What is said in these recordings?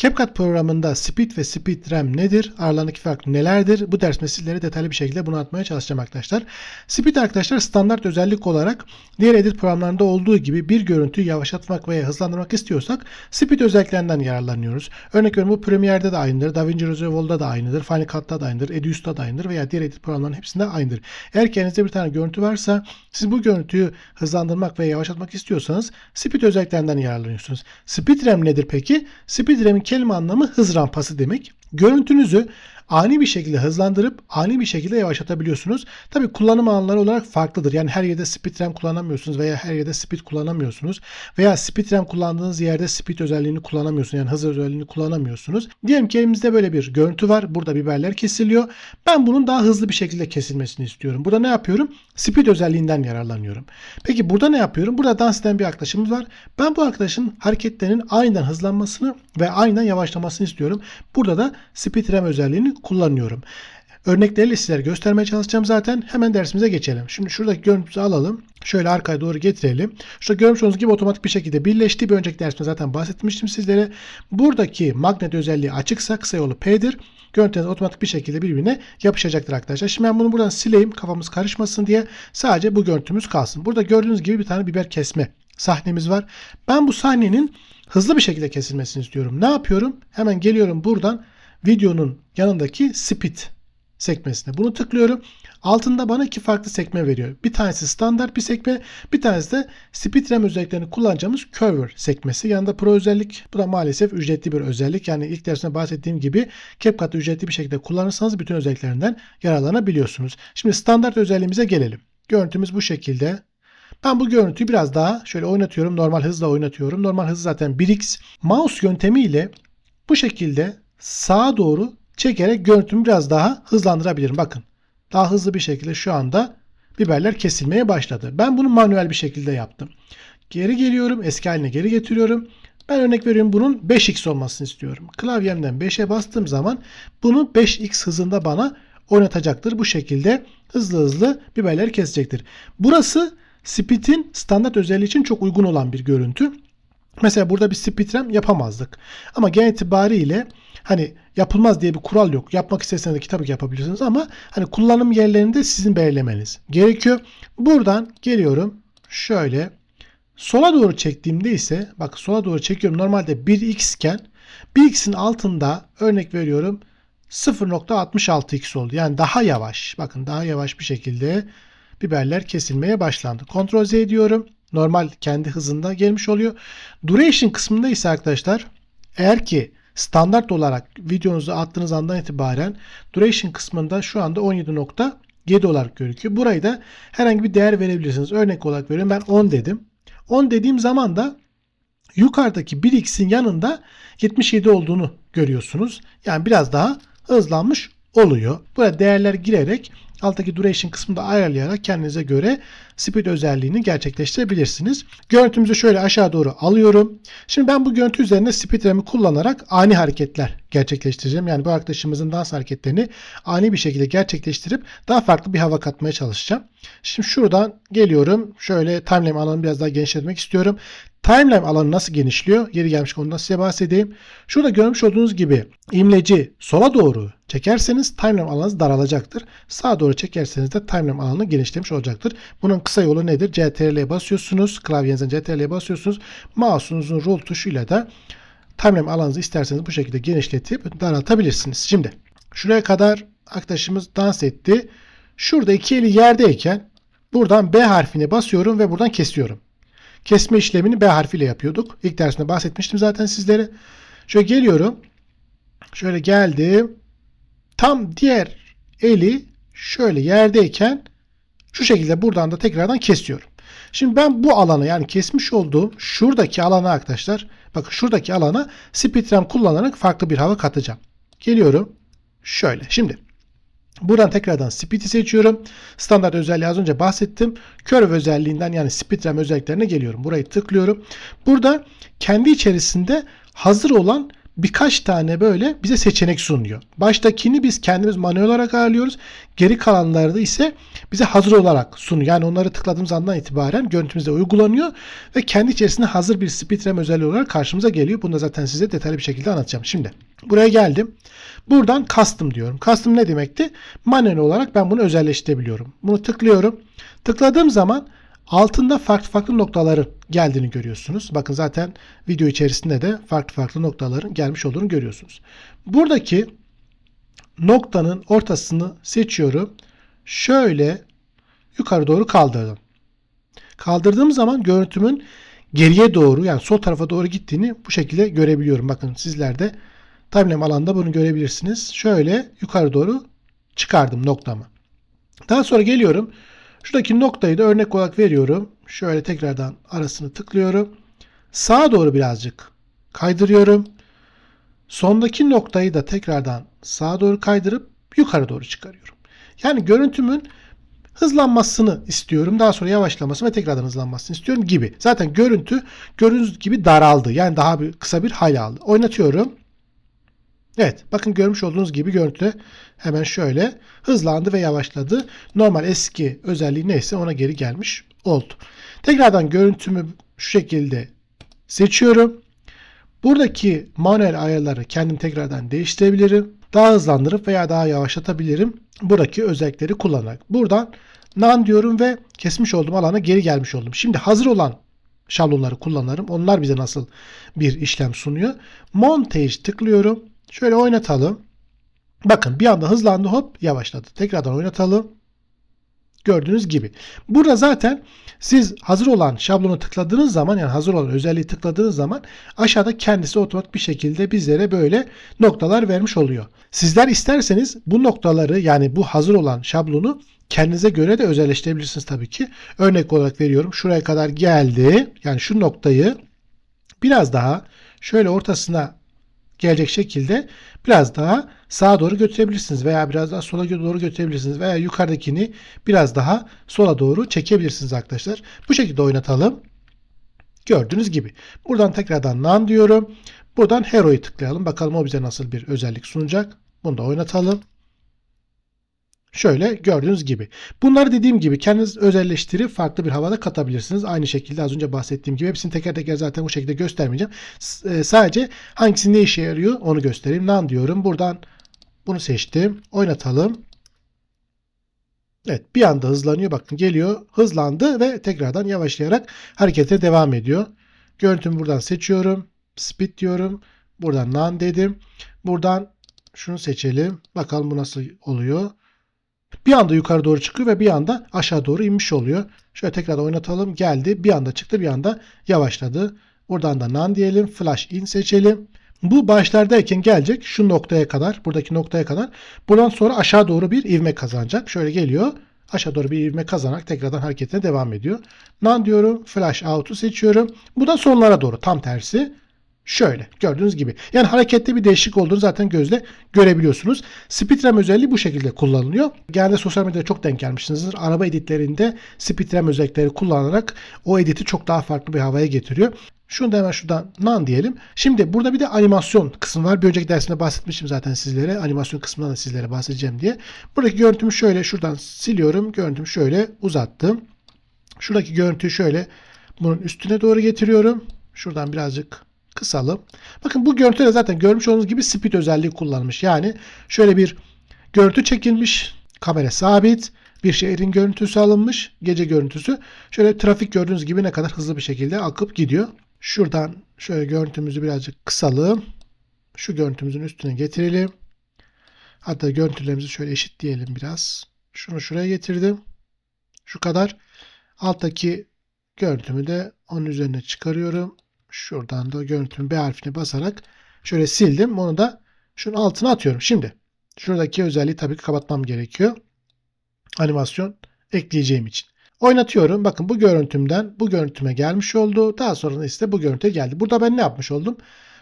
CapCut programında Speed ve Speed RAM nedir? Aralarındaki fark nelerdir? Bu dersimde sizlere detaylı bir şekilde bunu anlatmaya çalışacağım arkadaşlar. Speed arkadaşlar standart özellik olarak diğer edit programlarında olduğu gibi bir görüntüyü yavaşlatmak veya hızlandırmak istiyorsak Speed özelliklerinden yararlanıyoruz. Örnek veriyorum bu Premiere'de de aynıdır, DaVinci Resolve'da da aynıdır, Final Cut'ta da aynıdır, Edius'ta da aynıdır veya diğer edit programlarının hepsinde aynıdır. Eğer kendinizde bir tane görüntü varsa siz bu görüntüyü hızlandırmak veya yavaşlatmak istiyorsanız Speed özelliklerinden yararlanıyorsunuz. Speed RAM nedir peki? Speed RAM'in kelime anlamı hız rampası demek. Görüntünüzü ani bir şekilde hızlandırıp ani bir şekilde yavaşlatabiliyorsunuz. Tabi kullanım alanları olarak farklıdır. Yani her yerde speed RAM kullanamıyorsunuz veya her yerde speed kullanamıyorsunuz. Veya speed RAM kullandığınız yerde speed özelliğini kullanamıyorsunuz. Yani hız özelliğini kullanamıyorsunuz. Diyelim ki elimizde böyle bir görüntü var. Burada biberler kesiliyor. Ben bunun daha hızlı bir şekilde kesilmesini istiyorum. Burada ne yapıyorum? Speed özelliğinden yararlanıyorum. Peki burada ne yapıyorum? Burada dans bir arkadaşımız var. Ben bu arkadaşın hareketlerinin aniden hızlanmasını ve aniden yavaşlamasını istiyorum. Burada da speed RAM özelliğini kullanıyorum. Örnekleriyle sizlere göstermeye çalışacağım zaten. Hemen dersimize geçelim. Şimdi şuradaki görüntümüzü alalım. Şöyle arkaya doğru getirelim. Şurada görmüş olduğunuz gibi otomatik bir şekilde birleşti. Bir önceki dersimde zaten bahsetmiştim sizlere. Buradaki magnet özelliği açıksa kısa yolu P'dir. Görüntüleriniz otomatik bir şekilde birbirine yapışacaktır arkadaşlar. Şimdi ben bunu buradan sileyim kafamız karışmasın diye. Sadece bu görüntümüz kalsın. Burada gördüğünüz gibi bir tane biber kesme sahnemiz var. Ben bu sahnenin hızlı bir şekilde kesilmesini istiyorum. Ne yapıyorum? Hemen geliyorum buradan videonun yanındaki speed sekmesine. Bunu tıklıyorum. Altında bana iki farklı sekme veriyor. Bir tanesi standart bir sekme, bir tanesi de speed RAM özelliklerini kullanacağımız curver sekmesi. Yanında pro özellik. Bu da maalesef ücretli bir özellik. Yani ilk dersinde bahsettiğim gibi CapCut'ı ücretli bir şekilde kullanırsanız bütün özelliklerinden yararlanabiliyorsunuz. Şimdi standart özelliğimize gelelim. Görüntümüz bu şekilde. Ben bu görüntüyü biraz daha şöyle oynatıyorum. Normal hızla oynatıyorum. Normal hız zaten 1x. Mouse yöntemiyle bu şekilde sağa doğru çekerek görüntümü biraz daha hızlandırabilirim. Bakın daha hızlı bir şekilde şu anda biberler kesilmeye başladı. Ben bunu manuel bir şekilde yaptım. Geri geliyorum. Eski haline geri getiriyorum. Ben örnek veriyorum bunun 5x olmasını istiyorum. Klavyemden 5'e bastığım zaman bunu 5x hızında bana oynatacaktır. Bu şekilde hızlı hızlı biberleri kesecektir. Burası Speed'in standart özelliği için çok uygun olan bir görüntü. Mesela burada bir speed RAM yapamazdık. Ama genel itibariyle hani yapılmaz diye bir kural yok. Yapmak isterseniz de tabii ki yapabilirsiniz ama hani kullanım yerlerini de sizin belirlemeniz gerekiyor. Buradan geliyorum. Şöyle sola doğru çektiğimde ise bak sola doğru çekiyorum. Normalde 1x iken 1x'in altında örnek veriyorum 0.66x oldu. Yani daha yavaş. Bakın daha yavaş bir şekilde biberler kesilmeye başlandı. Ctrl Z diyorum. Normal kendi hızında gelmiş oluyor. Duration kısmında ise arkadaşlar eğer ki standart olarak videonuzu attığınız andan itibaren duration kısmında şu anda 17.7 olarak gözüküyor. Burayı da herhangi bir değer verebilirsiniz. Örnek olarak veriyorum ben 10 dedim. 10 dediğim zaman da yukarıdaki 1x'in yanında 77 olduğunu görüyorsunuz. Yani biraz daha hızlanmış oluyor. Burada değerler girerek alttaki duration kısmında ayarlayarak kendinize göre speed özelliğini gerçekleştirebilirsiniz. Görüntümüzü şöyle aşağı doğru alıyorum. Şimdi ben bu görüntü üzerinde speed RAM'i kullanarak ani hareketler gerçekleştireceğim. Yani bu arkadaşımızın dans hareketlerini ani bir şekilde gerçekleştirip daha farklı bir hava katmaya çalışacağım. Şimdi şuradan geliyorum. Şöyle timeline alanını biraz daha genişletmek istiyorum. Timeline alanı nasıl genişliyor? Geri gelmiş ondan size bahsedeyim. Şurada görmüş olduğunuz gibi imleci sola doğru çekerseniz timeline alanınız daralacaktır. Sağa doğru çekerseniz de timeline alanı genişlemiş olacaktır. Bunun kısa yolu nedir? CTRL'ye basıyorsunuz. Klavyenizden CTRL'ye basıyorsunuz. Mouse'unuzun rol tuşuyla da timeline alanınızı isterseniz bu şekilde genişletip daraltabilirsiniz. Şimdi şuraya kadar arkadaşımız dans etti. Şurada iki eli yerdeyken buradan B harfine basıyorum ve buradan kesiyorum. Kesme işlemini B harfiyle yapıyorduk. İlk dersinde bahsetmiştim zaten sizlere. Şöyle geliyorum. Şöyle geldim. Tam diğer eli şöyle yerdeyken şu şekilde buradan da tekrardan kesiyorum. Şimdi ben bu alana yani kesmiş olduğum şuradaki alana arkadaşlar bakın şuradaki alana speed RAM kullanarak farklı bir hava katacağım. Geliyorum. Şöyle. Şimdi Buradan tekrardan Speed'i seçiyorum. Standart özelliği az önce bahsettim. Curve özelliğinden yani Speed RAM özelliklerine geliyorum. Burayı tıklıyorum. Burada kendi içerisinde hazır olan birkaç tane böyle bize seçenek sunuyor. Baştakini biz kendimiz manuel olarak ayarlıyoruz. Geri kalanları da ise bize hazır olarak sunuyor. Yani onları tıkladığımız andan itibaren görüntümüzde uygulanıyor ve kendi içerisinde hazır bir SpeedRAM özelliği olarak karşımıza geliyor. Bunu da zaten size detaylı bir şekilde anlatacağım. Şimdi buraya geldim. Buradan custom diyorum. Custom ne demekti? Manuel olarak ben bunu özelleştirebiliyorum. Bunu tıklıyorum. Tıkladığım zaman altında farklı farklı noktaların geldiğini görüyorsunuz. Bakın zaten video içerisinde de farklı farklı noktaların gelmiş olduğunu görüyorsunuz. Buradaki noktanın ortasını seçiyorum. Şöyle yukarı doğru kaldırdım. Kaldırdığım zaman görüntümün geriye doğru yani sol tarafa doğru gittiğini bu şekilde görebiliyorum. Bakın sizler de timeline alanda bunu görebilirsiniz. Şöyle yukarı doğru çıkardım noktamı. Daha sonra geliyorum. Şuradaki noktayı da örnek olarak veriyorum. Şöyle tekrardan arasını tıklıyorum. Sağa doğru birazcık kaydırıyorum. Sondaki noktayı da tekrardan sağa doğru kaydırıp yukarı doğru çıkarıyorum. Yani görüntümün hızlanmasını istiyorum. Daha sonra yavaşlamasını ve tekrardan hızlanmasını istiyorum gibi. Zaten görüntü gördüğünüz gibi daraldı. Yani daha bir kısa bir hal aldı. Oynatıyorum. Evet bakın görmüş olduğunuz gibi görüntü hemen şöyle hızlandı ve yavaşladı. Normal eski özelliği neyse ona geri gelmiş oldu. Tekrardan görüntümü şu şekilde seçiyorum. Buradaki manuel ayarları kendim tekrardan değiştirebilirim. Daha hızlandırıp veya daha yavaşlatabilirim. Buradaki özellikleri kullanarak. Buradan none diyorum ve kesmiş olduğum alana geri gelmiş oldum. Şimdi hazır olan şablonları kullanırım. Onlar bize nasıl bir işlem sunuyor. Montage tıklıyorum. Şöyle oynatalım. Bakın bir anda hızlandı hop yavaşladı. Tekrardan oynatalım. Gördüğünüz gibi. Burada zaten siz hazır olan şablonu tıkladığınız zaman yani hazır olan özelliği tıkladığınız zaman aşağıda kendisi otomatik bir şekilde bizlere böyle noktalar vermiş oluyor. Sizler isterseniz bu noktaları yani bu hazır olan şablonu kendinize göre de özelleştirebilirsiniz tabii ki. Örnek olarak veriyorum. Şuraya kadar geldi. Yani şu noktayı biraz daha şöyle ortasına gelecek şekilde biraz daha sağa doğru götürebilirsiniz veya biraz daha sola doğru götürebilirsiniz veya yukarıdakini biraz daha sola doğru çekebilirsiniz arkadaşlar. Bu şekilde oynatalım. Gördüğünüz gibi. Buradan tekrardan none diyorum. Buradan Hero'yu tıklayalım. Bakalım o bize nasıl bir özellik sunacak. Bunu da oynatalım. Şöyle gördüğünüz gibi. Bunları dediğim gibi kendiniz özelleştirip farklı bir havada katabilirsiniz. Aynı şekilde az önce bahsettiğim gibi hepsini teker teker zaten bu şekilde göstermeyeceğim. S- sadece hangisi ne işe yarıyor onu göstereyim. None diyorum. Buradan bunu seçtim. Oynatalım. Evet bir anda hızlanıyor. Bakın geliyor. Hızlandı ve tekrardan yavaşlayarak harekete devam ediyor. Görüntümü buradan seçiyorum. Speed diyorum. Buradan none dedim. Buradan şunu seçelim. Bakalım bu nasıl oluyor. Bir anda yukarı doğru çıkıyor ve bir anda aşağı doğru inmiş oluyor. Şöyle tekrar oynatalım. Geldi. Bir anda çıktı. Bir anda yavaşladı. Buradan da none diyelim. Flash in seçelim. Bu başlardayken gelecek şu noktaya kadar. Buradaki noktaya kadar. Buradan sonra aşağı doğru bir ivme kazanacak. Şöyle geliyor. Aşağı doğru bir ivme kazanarak tekrardan hareketine devam ediyor. None diyorum. Flash out'u seçiyorum. Bu da sonlara doğru. Tam tersi. Şöyle gördüğünüz gibi. Yani harekette bir değişik olduğunu zaten gözle görebiliyorsunuz. SpeedRAM özelliği bu şekilde kullanılıyor. Genelde sosyal medyada çok denk gelmişsinizdir. Araba editlerinde SpeedRAM özellikleri kullanarak o editi çok daha farklı bir havaya getiriyor. Şunu da hemen şuradan none diyelim. Şimdi burada bir de animasyon kısmı var. Bir önceki dersimde bahsetmiştim zaten sizlere. Animasyon kısmından da sizlere bahsedeceğim diye. Buradaki görüntümü şöyle şuradan siliyorum. Görüntümü şöyle uzattım. Şuradaki görüntüyü şöyle bunun üstüne doğru getiriyorum. Şuradan birazcık kısalım. Bakın bu görüntüde zaten görmüş olduğunuz gibi speed özelliği kullanılmış. Yani şöyle bir görüntü çekilmiş. Kamera sabit. Bir şehrin görüntüsü alınmış. Gece görüntüsü. Şöyle trafik gördüğünüz gibi ne kadar hızlı bir şekilde akıp gidiyor. Şuradan şöyle görüntümüzü birazcık kısalım. Şu görüntümüzün üstüne getirelim. Hatta görüntülerimizi şöyle eşitleyelim biraz. Şunu şuraya getirdim. Şu kadar. Alttaki görüntümü de onun üzerine çıkarıyorum. Şuradan da görüntünün B harfine basarak şöyle sildim. Onu da şunun altına atıyorum. Şimdi şuradaki özelliği tabii ki kapatmam gerekiyor. Animasyon ekleyeceğim için. Oynatıyorum. Bakın bu görüntümden bu görüntüme gelmiş oldu. Daha sonra ise bu görüntüye geldi. Burada ben ne yapmış oldum?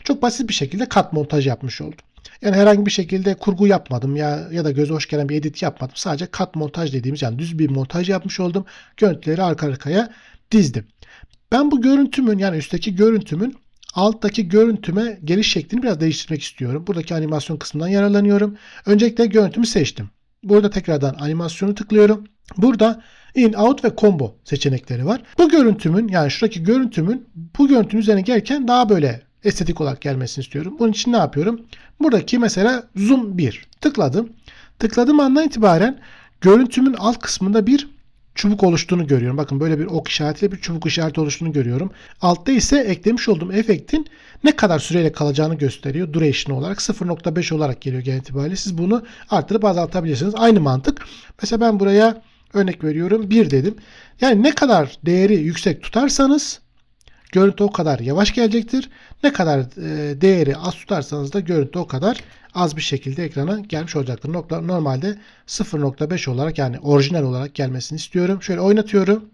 Çok basit bir şekilde kat montaj yapmış oldum. Yani herhangi bir şekilde kurgu yapmadım ya ya da göze hoş gelen bir edit yapmadım. Sadece kat montaj dediğimiz yani düz bir montaj yapmış oldum. Görüntüleri arka arkaya dizdim. Ben bu görüntümün yani üstteki görüntümün alttaki görüntüme geliş şeklini biraz değiştirmek istiyorum. Buradaki animasyon kısmından yararlanıyorum. Öncelikle görüntümü seçtim. Burada tekrardan animasyonu tıklıyorum. Burada in, out ve combo seçenekleri var. Bu görüntümün yani şuradaki görüntümün bu görüntünün üzerine gelirken daha böyle estetik olarak gelmesini istiyorum. Bunun için ne yapıyorum? Buradaki mesela zoom 1 tıkladım. Tıkladığım andan itibaren görüntümün alt kısmında bir çubuk oluştuğunu görüyorum. Bakın böyle bir ok işaretiyle bir çubuk işareti oluştuğunu görüyorum. Altta ise eklemiş olduğum efektin ne kadar süreyle kalacağını gösteriyor. Duration olarak 0.5 olarak geliyor genel itibariyle. Siz bunu arttırıp azaltabilirsiniz. Aynı mantık. Mesela ben buraya örnek veriyorum 1 dedim. Yani ne kadar değeri yüksek tutarsanız görüntü o kadar yavaş gelecektir. Ne kadar e, değeri az tutarsanız da görüntü o kadar az bir şekilde ekrana gelmiş olacaktır. Nokta, normalde 0.5 olarak yani orijinal olarak gelmesini istiyorum. Şöyle oynatıyorum.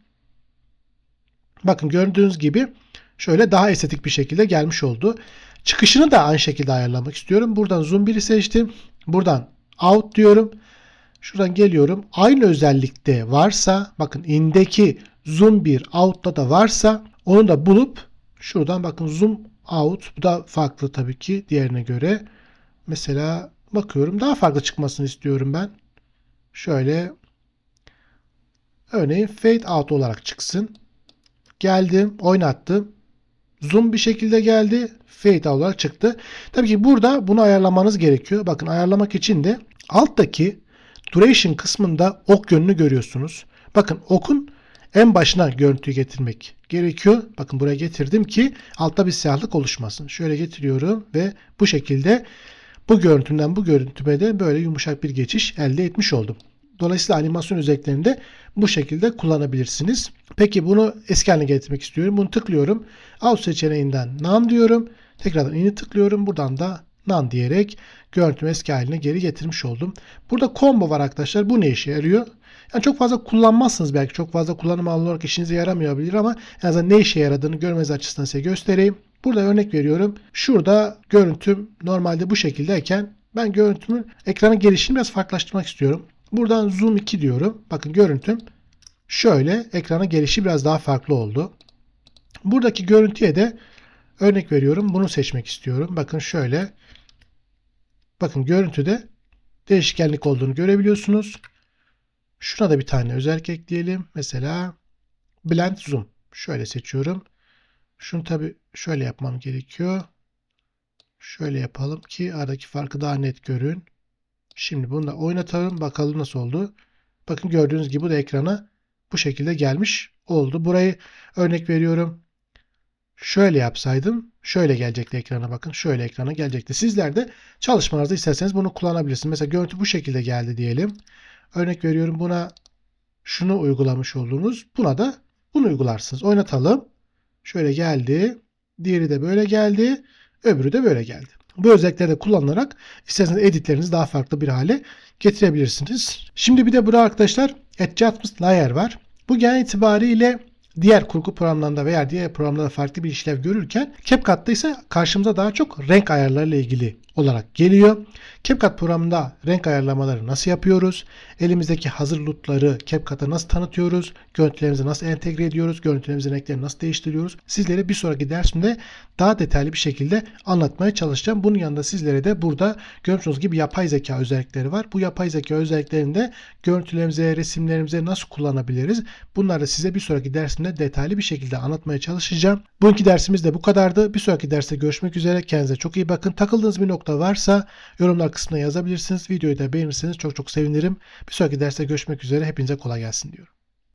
Bakın gördüğünüz gibi şöyle daha estetik bir şekilde gelmiş oldu. Çıkışını da aynı şekilde ayarlamak istiyorum. Buradan zoom 1'i seçtim. Buradan out diyorum. Şuradan geliyorum. Aynı özellikte varsa bakın indeki zoom 1 out'ta da varsa onu da bulup şuradan bakın zoom out bu da farklı tabii ki diğerine göre. Mesela bakıyorum daha farklı çıkmasını istiyorum ben. Şöyle örneğin fade out olarak çıksın. Geldim, oynattım. Zoom bir şekilde geldi. Fade out olarak çıktı. Tabii ki burada bunu ayarlamanız gerekiyor. Bakın ayarlamak için de alttaki duration kısmında ok yönünü görüyorsunuz. Bakın okun en başına görüntüyü getirmek gerekiyor. Bakın buraya getirdim ki altta bir siyahlık oluşmasın. Şöyle getiriyorum ve bu şekilde bu görüntümden bu görüntüme de böyle yumuşak bir geçiş elde etmiş oldum. Dolayısıyla animasyon özelliklerini de bu şekilde kullanabilirsiniz. Peki bunu eski haline getirmek istiyorum. Bunu tıklıyorum. Out seçeneğinden None diyorum. Tekrardan in'i tıklıyorum. Buradan da None diyerek görüntümü eski haline geri getirmiş oldum. Burada combo var arkadaşlar. Bu ne işe yarıyor? Yani çok fazla kullanmazsınız belki. Çok fazla kullanım alanı olarak işinize yaramayabilir ama en azından ne işe yaradığını görmeniz açısından size göstereyim. Burada örnek veriyorum. Şurada görüntüm normalde bu şekildeyken ben görüntümün ekranın gelişini biraz farklılaştırmak istiyorum. Buradan zoom 2 diyorum. Bakın görüntüm şöyle ekrana gelişi biraz daha farklı oldu. Buradaki görüntüye de örnek veriyorum. Bunu seçmek istiyorum. Bakın şöyle. Bakın görüntüde değişkenlik olduğunu görebiliyorsunuz. Şuna da bir tane özellik ekleyelim. Mesela blend zoom. Şöyle seçiyorum. Şunu tabi şöyle yapmam gerekiyor. Şöyle yapalım ki aradaki farkı daha net görün. Şimdi bunu da oynatalım. Bakalım nasıl oldu. Bakın gördüğünüz gibi bu da ekrana bu şekilde gelmiş oldu. Burayı örnek veriyorum. Şöyle yapsaydım şöyle gelecekti ekrana bakın. Şöyle ekrana gelecekti. Sizler de çalışmanızda isterseniz bunu kullanabilirsiniz. Mesela görüntü bu şekilde geldi diyelim. Örnek veriyorum buna şunu uygulamış olduğunuz buna da bunu uygularsınız. Oynatalım. Şöyle geldi. Diğeri de böyle geldi. Öbürü de böyle geldi. Bu özellikleri de kullanarak isterseniz editlerinizi daha farklı bir hale getirebilirsiniz. Şimdi bir de burada arkadaşlar Adjustment Layer var. Bu genel itibariyle diğer kurgu programlarında veya diğer programlarda farklı bir işlev görürken CapCut'ta ise karşımıza daha çok renk ayarlarıyla ilgili olarak geliyor. CapCut programında renk ayarlamaları nasıl yapıyoruz? Elimizdeki hazır lootları CapCut'a nasıl tanıtıyoruz? Görüntülerimizi nasıl entegre ediyoruz? Görüntülerimizin renklerini nasıl değiştiriyoruz? Sizlere bir sonraki dersimde daha detaylı bir şekilde anlatmaya çalışacağım. Bunun yanında sizlere de burada görmüş gibi yapay zeka özellikleri var. Bu yapay zeka özelliklerinde görüntülerimize, resimlerimize nasıl kullanabiliriz? Bunları size bir sonraki dersimde detaylı bir şekilde anlatmaya çalışacağım. Bugünkü dersimiz de bu kadardı. Bir sonraki derste görüşmek üzere. Kendinize çok iyi bakın. Takıldığınız bir nokta varsa yorumlar kısmına yazabilirsiniz. Videoyu da beğenirseniz çok çok sevinirim. Bir sonraki derste görüşmek üzere. Hepinize kolay gelsin diyorum.